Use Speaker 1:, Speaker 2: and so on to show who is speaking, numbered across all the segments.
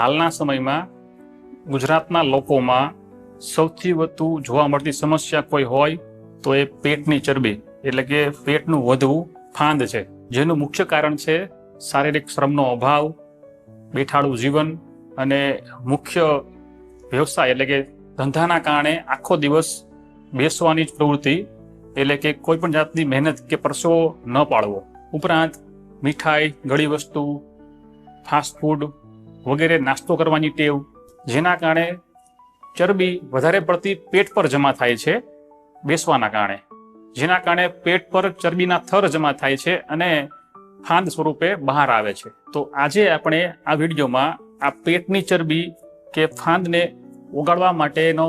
Speaker 1: હાલના સમયમાં ગુજરાતના લોકોમાં સૌથી વધુ જોવા મળતી સમસ્યા કોઈ હોય તો એ પેટની ચરબી, એટલે કે પેટનું વધવું ફાંદ છે. જેનું મુખ્ય કારણ છે શારીરિક શ્રમનો અભાવ, બેઠાડું જીવન અને મુખ્ય વ્યવસાય, એટલે કે ધંધાના કારણે આખો દિવસ બેસવાની જ પ્રવૃત્તિ, એટલે કે કોઈ પણ જાતની મહેનત કે પરસેવો ન પાડવો. ઉપરાંત મીઠાઈ, ગળી વસ્તુ, ફાસ્ટ ફૂડ વગેરે નાસ્તો કરવાની ટેવ, જેના કારણે ચરબી વધારે પડતી પેટ પર જમા થાય છે, બેસવાના કારણે. જેના કારણે પેટ પર ચરબીના થર જમા થાય છે અને ફાંદ સ્વરૂપે બહાર આવે છે. તો આજે આપણે આ વિડીયોમાં આ પેટની ચરબી કે ફાંદને ઓગાળવા માટેનો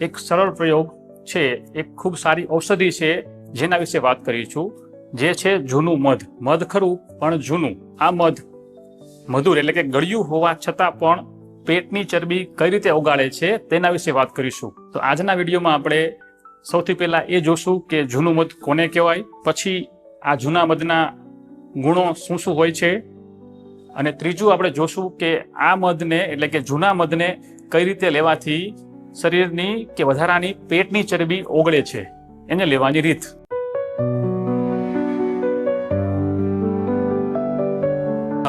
Speaker 1: એક સરળ પ્રયોગ છે, એક ખૂબ સારી ઔષધિ છે, જેના વિશે વાત કરીશું. જે છે જૂનું મધ. મધ ખરું, પણ જૂનું. આ મધ મધુર એટલે કે ગળ્યું હોવા છતાં પણ પેટની ચરબી કઈ રીતે ઓગાળે છે તેના વિશે વાત કરીશું. તો આજના વિડીયોમાં આપણે સૌથી પહેલા એ જોશું કે જૂનું મધ કોને કહેવાય, પછી આ જૂના મધના ગુણો શું શું હોય છે, અને ત્રીજું આપણે જોશું કે આ મધને એટલે કે જૂના મધને કઈ રીતે લેવાથી શરીરની કે વધારાની પેટની ચરબી ઓગળે છે, એને લેવાની રીત.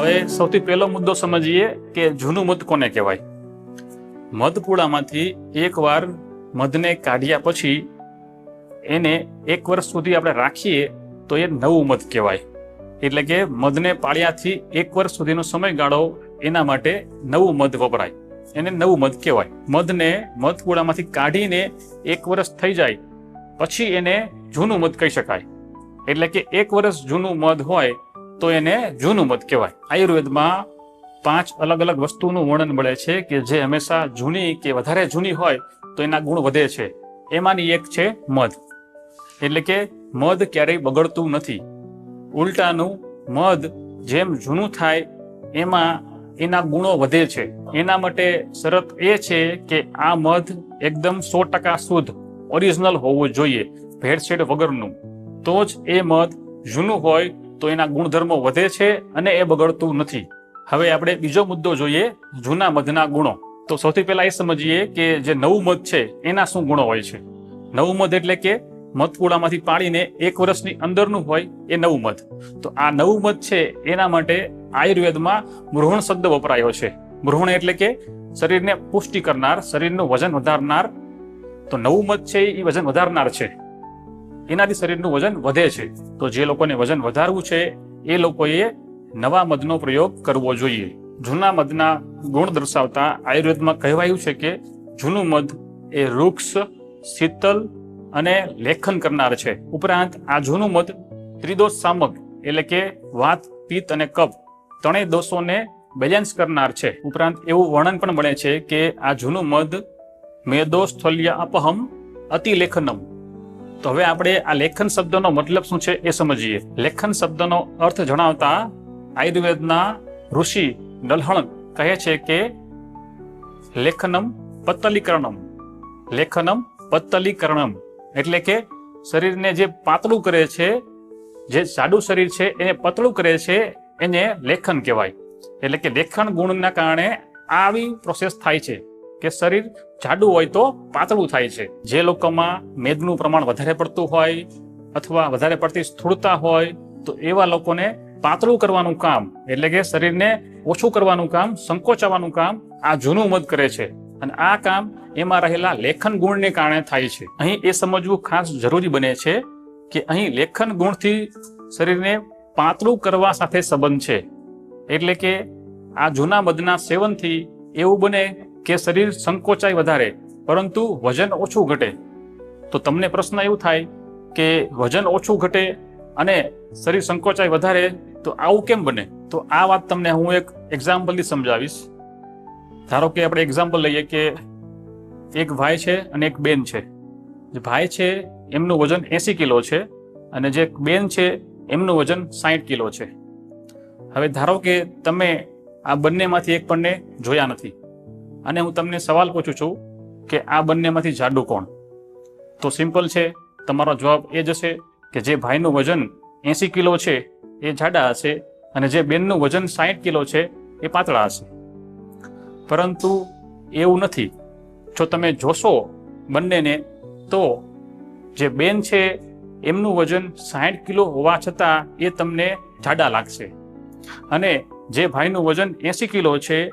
Speaker 1: હવે સૌથી પહેલો મુદ્દો સમજીએ કે જૂનું મધ કોને કહેવાય? મધપુડામાંથી એકવાર મધને કાઢ્યા પછી એને એક વર્ષ સુધી આપણે રાખીએ તો એ નવું મધ કહેવાય. એટલે કે મધને પાળ્યાથી એક વર્ષ સુધીનો સમયગાળો એના માટે નવું મધ વપરાય. એને નવું મધ કહેવાય. મધને મધપુડામાંથી કાઢીને એક વર્ષ થઈ જાય પછી એને જૂનું મધ કહી શકાય. એટલે કે એક વર્ષ જૂનું મધ હોય તો એને જૂનું મધ કહેવાય. આયુર્વેદમાં પાંચ અલગ અલગ વસ્તુનું વર્ણન મળે છે કે જે હંમેશા જૂની કે વધારે જૂની હોય તો એના ગુણ વધે છે. એમાંની એક છે મધ. એટલે કે મધ ક્યારેય બગડતું નથી. ઉલટાનું મધ જેમ જૂનું થાય, એમાં એના ગુણો વધે છે. એના માટે શરત એ છે કે આ મધ એકદમ સો ટકા શુદ્ધ, ઓરિજિનલ હોવું જોઈએ, ભેળસેળ વગરનું. તો જ એ મધ જૂનું હોય તો એના ગુણધર્મો વધે છે અને એ બગડતું નથી. હવે આપણે બીજો મુદ્દો જોઈએ, જૂના મધના ગુણો. તો સૌથી પહેલા એ સમજીએ કે જે નવું મધ છે, એના શું ગુણો હોય છે? નવું મધ એટલે કે મધપુડામાંથી પાડીને એક વર્ષની અંદરનું હોય એ નવું મધ. તો આ નવું મધ છે, એના માટે આયુર્વેદમાં મૃહણ શબ્દ વપરાયો છે. મૃહણ એટલે કે શરીરને પુષ્ટિ કરનાર, શરીરનું વજન વધારનાર. તો નવું મધ છે એ વજન વધારનાર છે. એનાથી શરીરનું વજન વધે છે. તો જે લોકોને વજન વધારવું છે, એ લોકોએ નવા મધનો પ્રયોગ કરવો જોઈએ. જૂના મધના ગુણ દર્શાવતા આયુર્વેદમાં કહેવાયું છે કે જૂનું મધ એ વૃક્ષ, શીતલ અને લેખન કરનાર છે. ઉપરાંત આ જૂનું મધ ત્રિદોષ સામક એટલે કે વાત, પિત્ત અને કફ ત્રણેય દોષોને બેલેન્સ કરનાર છે. ઉપરાંત એવું વર્ણન પણ મળે છે કે આ જૂનું મધ મેદો સ્થલ્ય અપહમ અતિ લેખનમ તો હવે આપણે આ લેખન શબ્દનો મતલબ શું છે એ સમજીએ. લેખન શબ્દનો અર્થ જણાવતા આયુર્વેદના ઋષિ નલહણ કહે છે કે લેખનમ પત્તલીકરણમ. લેખનમ પત્તલીકરણમ. એટલે કે શરીરને જે પાતળું કરે છે, જે જાડું શરીર છે, એને પતળું કરે છે, એને લેખન કહેવાય. એટલે કે લેખન ગુણના કારણે આવી પ્રોસેસ થાય છે. કે શરીર જાડું હોય તો પાતળું થાય છે. જે લોકોમાં મેદનું પ્રમાણ વધારે પડતું હોય અથવા વધારે પડતી સ્થૂળતા હોય, તો એવા લોકોને પાતળું કરવાનું કામ, એટલે કે શરીરને ઓછું કરવાનું કામ, સંકોચાવાનું કામ આ જૂનું મધ કરે છે. અને આ કામ એમાં રહેલા લેખન ગુણને કારણે થાય છે. અહીં એ સમજવું ખાસ જરૂરી બને છે કે અહીં લેખન ગુણથી શરીરને પાતળું કરવા સાથે સંબંધ છે. એટલે કે આ જૂના મધના સેવનથી એવું બને કે શરીર સંકોચાય વધારે, પરંતુ વજન ઓછું ઘટે. તો તમને પ્રશ્ન એવું થાય કે વજન ઓછું ઘટે અને શરીર સંકોચાય વધારે, તો આવું કેમ બને? તો આ વાત તમને હું એક એક્ઝામ્પલથી સમજાવીશ. ધારો કે આપણે એક્ઝામ્પલ લઈએ કે એક ભાઈ છે અને એક બેન છે. જે ભાઈ છે, એમનું વજન એસી કિલો છે અને જે બેન છે, એમનું વજન સાહીઠ કિલો છે. હવે ધારો કે તમે આ બંનેમાંથી એક પણને જોયા નથી. અને હું તમને સવાલ પૂછું છું કે આ બંનેમાંથી જાડું કોણ? તો સિમ્પલ છે, તમારો જવાબ એ જશે કે જે ભાઈનું વજન એંસી કિલો છે, એ જાડા હશે અને જે બેનનું વજન સાહીઠ કિલો છે, એ પાતળા હશે. પરંતુ એવું નથી. જો તમે જોશો બંનેને, તો જે બેન છે, એમનું વજન સાઠ કિલો હોવા છતાં એ તમને જાડા લાગશે. અને જે ભાઈનું વજન એંસી કિલો છે,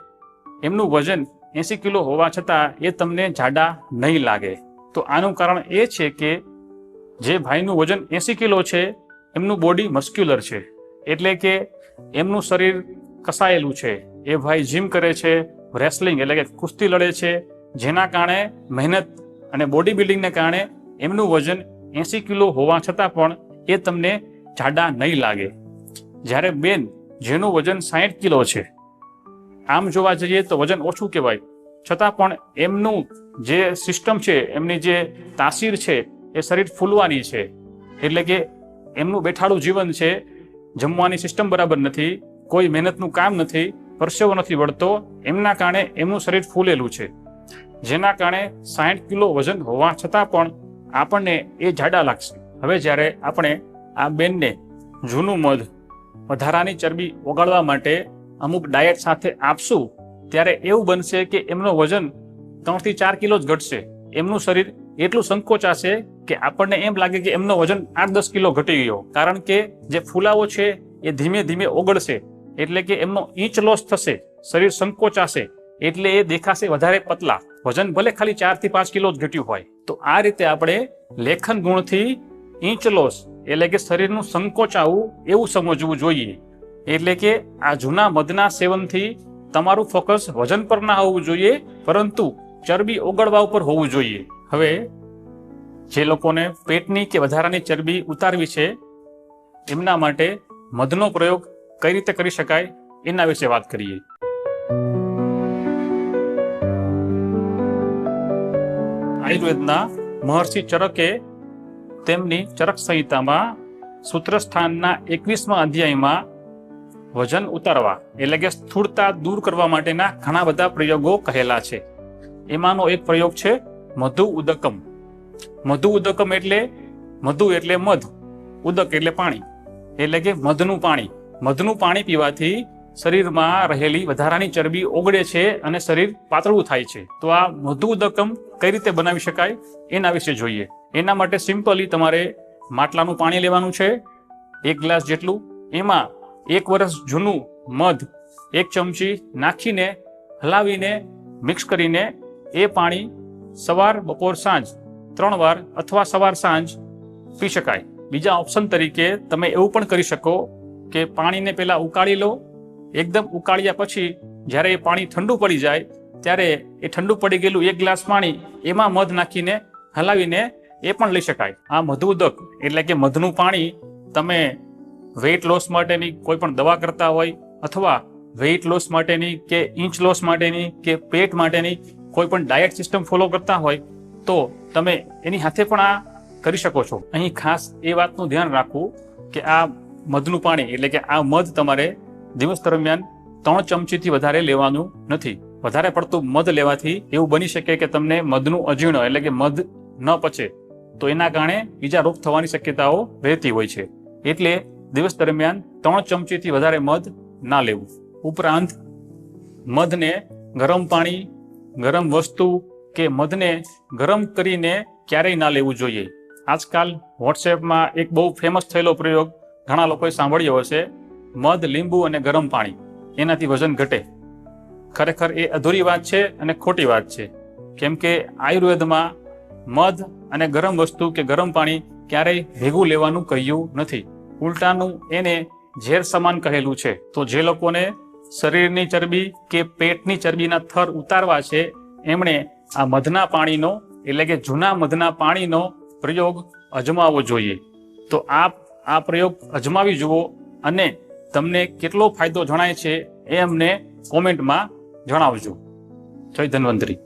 Speaker 1: એમનું વજન એસી કિલો હોવા છતાં એ તમને જાડા નહીં લાગે. તો આનું કારણ એ છે કે જે ભાઈનું વજન એસી કિલો છે, એમનું બોડી મસ્ક્યુલર છે. એટલે કે એમનું શરીર કસાયેલું છે. એ ભાઈ જીમ કરે છે રેસલિંગ એટલે કે કુસ્તી લડે છે, જેના કારણે મહેનત અને બોડી બિલ્ડિંગને કારણે એમનું વજન એસી કિલો હોવા છતાં પણ એ તમને જાડા નહીં લાગે. જ્યારે બેન, જેનું વજન સાહીઠ કિલો છે આમ જોવા જઈએ તો વજન ઓછું કહેવાય. છતાં પણ એમનું જે સિસ્ટમ છે, એમની જે તાસીર છે, એ શરીર ફૂલવાની છે. એટલે કે એમનું બેઠાડું જીવન છે, જમવાની સિસ્ટમ બરાબર નથી, કોઈ મહેનતનું કામ નથી, પરસેવો નથી વળતો, એમના કારણે એમનું શરીર ફૂલેલું છે. જેના કારણે સાઠ કિલો વજન હોવા છતાં પણ આપણને એ જાડા લાગશે. હવે જ્યારે આપણે આ બેનને જૂનું મધ, વધારાની ચરબી ઓગાળવા માટે અમુક ડાયટ સાથે આપશું, ત્યારે એવું બનશે કે એમનું વજન ત્રણથી ચાર કિલો જ ઘટશે. એમનું શરીર એટલું સંકોચાશે કે આપણને એમ લાગે કે એમનો વજન આઠ દસ કિલો ઘટી ગયો. કારણ કે જે ફૂલાવો છે એ ધીમે ધીમે ઓગળશે, એટલે કે એમનો ઇંચ લોસ થશે, શરીર સંકોચાશે, એટલે એ દેખાશે વધારે પતલા. વજન ભલે ખાલી ચારથી પાંચ કિલો જ ઘટ્યું હોય. તો આ રીતે આપણે લેખન ગુણથી ઇંચ લોસ એટલે કે શરીરનું સંકોચાવું એવું સમજવું જોઈએ. એટલે કે આ જૂના મધના સેવનથી તમારું ફોકસ વજન પર ના હોવું જોઈએ, પરંતુ ચરબી ઓગળવા ઉપર હોવું જોઈએ. હવે, જે લોકોને પેટની કે વધારાની ચરબી ઉતારવી છે, એમના માટે મધનો પ્રયોગ કઈ રીતે કરી શકાય, એના વિશે વાત કરીએ. આયુર્વેદના મહર્ષિ ચરકે તેમની ચરક સંહિતામાં સૂત્રસ્થાનના એકવીસમા અધ્યાયમાં વજન ઉતારવા એટલે કે સ્થૂળતા દૂર કરવા માટેના ઘણા બધા પ્રયોગો કહેલા છે. એમાંનો એક પ્રયોગ છે મધુ ઉદકમ. મધુ ઉદકમ એટલે મધુ એટલે મધ, ઉદક એટલે પાણી. એટલે કે મધનું પાણી. મધનું પાણી પીવાથી શરીરમાં રહેલી વધારાની ચરબી ઓગળે છે અને શરીર પાતળું થાય છે. તો આ મધુ ઉદકમ કઈ રીતે બનાવી શકાય? એના વિશે જોઈએ. એના માટે સિમ્પલી તમારે માટલાનું પાણી લેવાનું છે, એક ગ્લાસ જેટલું. એમાં એક વર્ષ જૂનું મધ એક ચમચી નાખીને હલાવીને મિક્સ કરીને એ પાણી સવાર, બપોર, સાંજ, ત્રણ વાર અથવા સવાર, સાંજ પી શકાય. બીજા ઓપ્શન તરીકે તમે એવું પણ કરી શકો કે પાણીને પહેલાં ઉકાળી લો. એકદમ ઉકાળ્યા પછી જ્યારે એ પાણી ઠંડુ પડી જાય ત્યારે એ ઠંડુ પડી ગયેલું એક ગ્લાસ પાણી એમાં મધ નાખીને હલાવીને એ પણ લઈ શકાય. આ મધુદક એટલે કે મધનું પાણી તમે વેઇટ લોસ માટેની કોઈ પણ દવા કરતા હોય અથવા વેઇટ લોસ માટેની કે ઇંચ લોસ માટેની કે પેટ માટેની કોઈ પણ ડાયટ સિસ્ટમ ફોલો કરતા હોય તો તમે એની સાથે પણ આ કરી શકો છો. અહીં ખાસ એ વાતનું ધ્યાન રાખવું કે આ મધનું પાણી એટલે કે આ મધ તમારે દિવસ દરમિયાન ત્રણ ચમચીથી વધારે લેવાનું નથી. વધારે પડતું મધ લેવાથી એવું બની શકે કે તમને મધનું અજીર્ણ એટલે કે મધ ન પચે. તો એના કારણે બીજા રોગ થવાની શક્યતાઓ રહેતી હોય છે. એટલે દિવસ દરમિયાન ત્રણ ચમચીથી વધારે મધ ના લેવું. ઉપરાંત, મધને ગરમ પાણી, ગરમ વસ્તુ કે મધને ગરમ કરીને ક્યારેય ના લેવું જોઈએ. આજકાલ વોટ્સએપમાં એક બહુ ફેમસ થયેલો પ્રયોગ ઘણા લોકોએ સાંભળ્યો હશે, મધ, લીંબુ અને ગરમ પાણી. એનાથી વજન ઘટે. ખરેખર એ અધૂરી વાત છે અને ખોટી વાત છે. કેમ કે આયુર્વેદમાં મધ અને ગરમ વસ્તુ કે ગરમ પાણી ક્યારેય ભેગું લેવાનું કહ્યું નથી. ઉલટાનું એને ઝેર સમાન કહેલું છે. તો જે લોકોને શરીરની ચરબી કે પેટની ચરબીના થર ઉતારવા છે, એમણે આ મધના પાણીનો, એટલે કે જૂના મધના પાણીનો પ્રયોગ અજમાવવો જોઈએ. તો આપ આ પ્રયોગ અજમાવી જુઓ અને તમને કેટલો ફાયદો જણાય છે એ અમને કોમેન્ટમાં જણાવજો. જય ધન્વંતરી.